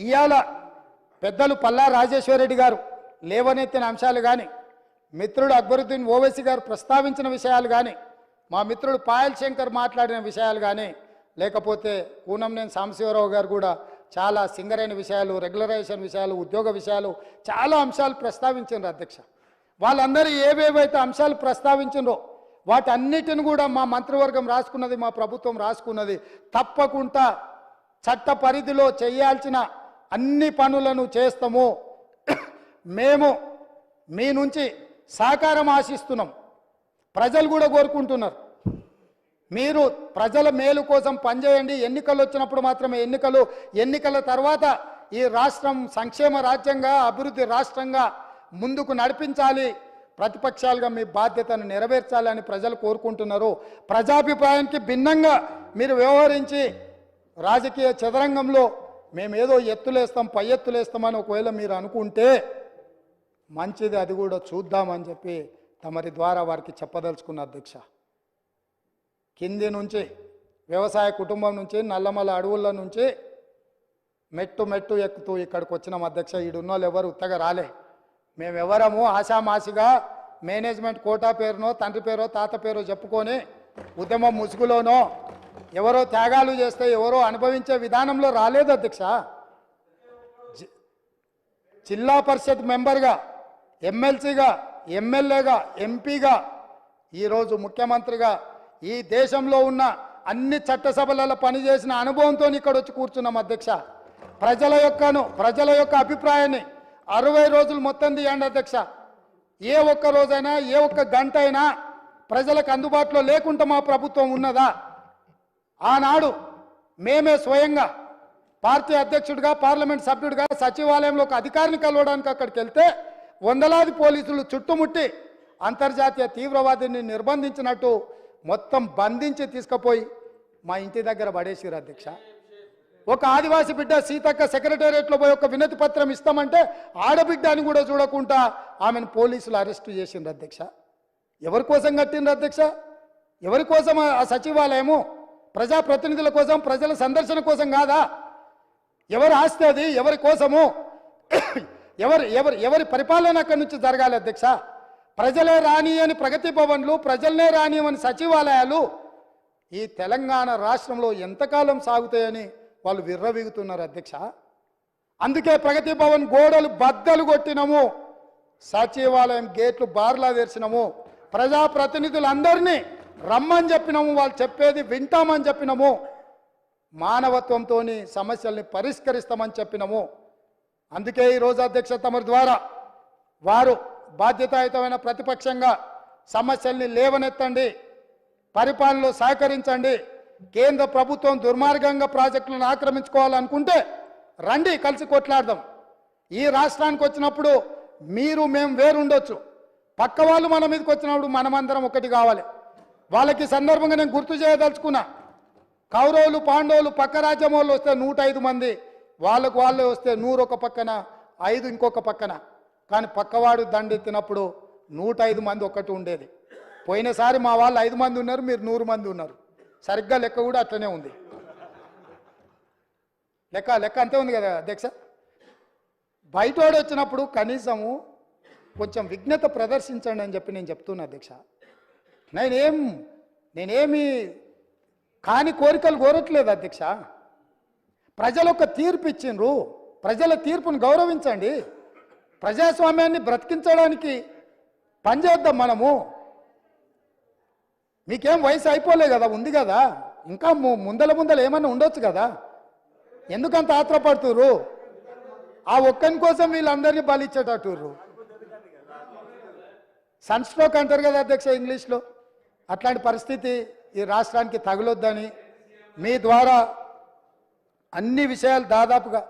ఇవాళ పెద్దలు పల్లా రాజేశ్వరరెడ్డి గారు లేవనెత్తిన అంశాలు కానీ మిత్రుడు అక్బరుద్దీన్ ఓవైసీ గారు ప్రస్తావించిన విషయాలు కానీ మా మిత్రుడు పాయల్ శంకర్ మాట్లాడిన విషయాలు కానీ లేకపోతే కూనంనేని సాంబశివరావు గారు కూడా చాలా సింగరైన విషయాలు రెగ్యులరైజేషన్ విషయాలు ఉద్యోగ విషయాలు చాలా అంశాలు ప్రస్తావించారు అధ్యక్ష. వాళ్ళందరూ ఏవేవైతే అంశాలు ప్రస్తావించిండ్రో వాటన్నిటిని కూడా మా మంత్రివర్గం రాసుకున్నది మా ప్రభుత్వం రాసుకున్నది తప్పకుండా చట్ట పరిధిలో చేయాల్సిన అన్ని పనులను చేస్తాము. మేము మీ నుంచి సహకారం ఆశిస్తున్నాం. ప్రజలు కూడా కోరుకుంటున్నారు. మీరు ప్రజల మేలు కోసం పనిచేయండి. ఎన్నికలు వచ్చినప్పుడు మాత్రమే ఎన్నికలు. ఎన్నికల తర్వాత ఈ రాష్ట్రం సంక్షేమ రాజ్యంగా అభివృద్ధి రాష్ట్రంగా ముందుకు నడిపించాలి. ప్రతిపక్షాలుగా మీ బాధ్యతను నెరవేర్చాలని ప్రజలు కోరుకుంటున్నారు. ప్రజాభిప్రాయానికి భిన్నంగా మీరు వ్యవహరించి రాజకీయ చదరంగంలో మేమేదో ఎత్తులేస్తాం పై ఎత్తులేస్తామని ఒకవేళ మీరు అనుకుంటే మంచిది అది కూడా చూద్దామని చెప్పి తమరి ద్వారా వారికి చెప్పదలుచుకున్న అధ్యక్ష. కింది నుంచి వ్యవసాయ కుటుంబం నుంచి నల్లమల అడవుల నుంచి మెట్టు మెట్టు ఎక్కుతూ ఇక్కడికి వచ్చినాం అధ్యక్ష. ఈడున్న వాళ్ళు ఎవరు ఉత్తగా రాలే. మేమెవరము ఆశామాసిగా మేనేజ్మెంట్ కోటా పేరునో తండ్రి పేరో తాత పేరో చెప్పుకొని ఉద్యమం ముసుగులోనో ఎవరో త్యాగాలు చేస్తే ఎవరో అనుభవించే విధానంలో రాలేదు అధ్యక్ష. జి- జిల్లా పరిషత్ మెంబర్గా ఎమ్మెల్సీగా ఎమ్మెల్యేగా ఎంపీగా ఈరోజు ముఖ్యమంత్రిగా ఈ దేశంలో ఉన్న అన్ని చట్టసభలలో పనిచేసిన అనుభవంతో ఇక్కడ వచ్చి కూర్చున్నాం అధ్యక్ష. ప్రజల యొక్కను ప్రజల యొక్క అభిప్రాయాన్ని అరవై రోజులు మొత్తం తీయండి అధ్యక్ష. ఏ ఒక్క రోజైనా ఏ ఒక్క గంట అయినా ప్రజలకు అందుబాటులో లేకుండా మా ప్రభుత్వం ఉన్నదా? ఆనాడు మేమే స్వయంగా పార్టీ అధ్యక్షుడిగా పార్లమెంట్ సభ్యుడిగా సచివాలయంలో ఒక అధికారిని కలవడానికి అక్కడికి వెళ్తే వందలాది పోలీసులు చుట్టుముట్టి అంతర్జాతీయ తీవ్రవాదిని నిర్బంధించినట్టు మొత్తం బంధించి తీసుకుపోయి మా ఇంటి దగ్గర పడేసిరు అధ్యక్ష. ఒక ఆదివాసి బిడ్డ సీతక్క సెక్రటేరియట్లో పోయి ఒక వినతి పత్రం ఇస్తామంటే ఆడబిడ్డ అని కూడా చూడకుండా ఆమెను పోలీసులు అరెస్టు చేసిండ్రు అధ్యక్ష. ఎవరి కోసం కట్టిండ్రు అధ్యక్ష? ఎవరి కోసం ఆ- ఆ సచివాలయము? ప్రజాప్రతినిధుల కోసం ప్రజల సందర్శన కోసం కాదా? ఎవరు ఆస్తి అది? ఎవరి కోసము? ఎవరు ఎవరు ఎవరి పరిపాలన అక్కడి నుంచి జరగాలి అధ్యక్ష? ప్రజలే రాని అని ప్రగతి భవన్లు ప్రజలనే రాని అని సచివాలయాలు ఈ తెలంగాణ రాష్ట్రంలో ఎంతకాలం సాగుతాయని వాళ్ళు విర్రవీగుతున్నారు అధ్యక్ష. అందుకే ప్రగతి భవన్ గోడలు బద్దలు కొట్టినము సచివాలయం గేట్లు బార్లా తెరిచినము ప్రజాప్రతినిధులందరినీ రమ్మని చెప్పినాము వాళ్ళు చెప్పేది వింటామని చెప్పినాము. మానవత్వంతో సమస్యల్ని పరిష్కరిస్తామని చెప్పినాము. అందుకే ఈరోజు అధ్యక్ష తమరి ద్వారా వారు బాధ్యతాయుతమైన ప్రతిపక్షంగా సమస్యల్ని లేవనెత్తండి పరిపాలనలో సహకరించండి కేంద్ర ప్రభుత్వం దుర్మార్గంగా ప్రాజెక్టులను ఆక్రమించుకోవాలనుకుంటే రండి కలిసి కొట్లాడదాం. ఈ రాష్ట్రానికి వచ్చినప్పుడు మీరు మేము వేరుండొచ్చు. పక్క వాళ్ళు మన మీదకి వచ్చినప్పుడు మనమందరం ఒకటి కావాలి. వాళ్ళకి సందర్భంగా నేను గుర్తు చేయదలుచుకున్నా. కౌరవులు పాండవులు పక్క రాజ్యం వాళ్ళు వస్తే నూట ఐదు మంది వాళ్ళకు వాళ్ళు వస్తే నూరు ఒక పక్కన ఐదు ఇంకొక పక్కన. కానీ పక్కవాడు దండెత్తినప్పుడు నూట ఐదు మంది ఒక్కటి ఉండేది. పోయినసారి మా వాళ్ళు ఐదు మంది ఉన్నారు మీరు నూరు మంది ఉన్నారు. సరిగ్గా లెక్క కూడా అట్లనే ఉంది. లెక్క లెక్క అంతే ఉంది కదా అధ్యక్ష? బయటోడు వచ్చినప్పుడు కనీసము కొంచెం విఘ్నత ప్రదర్శించండి అని చెప్పి నేను చెప్తున్నా అధ్యక్ష. నేనేం నేనేమి కాని కోరికలు కోరట్లేదు అధ్యక్ష. ప్రజలు ఒక తీర్పు ఇచ్చిండ్రు. ప్రజల తీర్పును గౌరవించండి. ప్రజాస్వామ్యాన్ని బ్రతికించడానికి పనిచేద్దాం మనము. మీకేం వయసు అయిపోలే కదా ఉంది కదా. ఇంకా ము- ముందల ముందల ఏమన్నా ఉండొచ్చు కదా. ఎందుకంత ఆత్రపడుతురు ఆ ఒక్కని కోసం వీళ్ళందరినీ బలిచ్చేటట్టుర్రు సన్ స్ట్రోక్ అంటారు కదా అధ్యక్ష ఇంగ్లీష్లో. అట్లాంటి పరిస్థితి ఈ రాష్ట్రానికి తగలొద్దని మీ ద్వారా అన్ని విషయాలు దాదాపుగా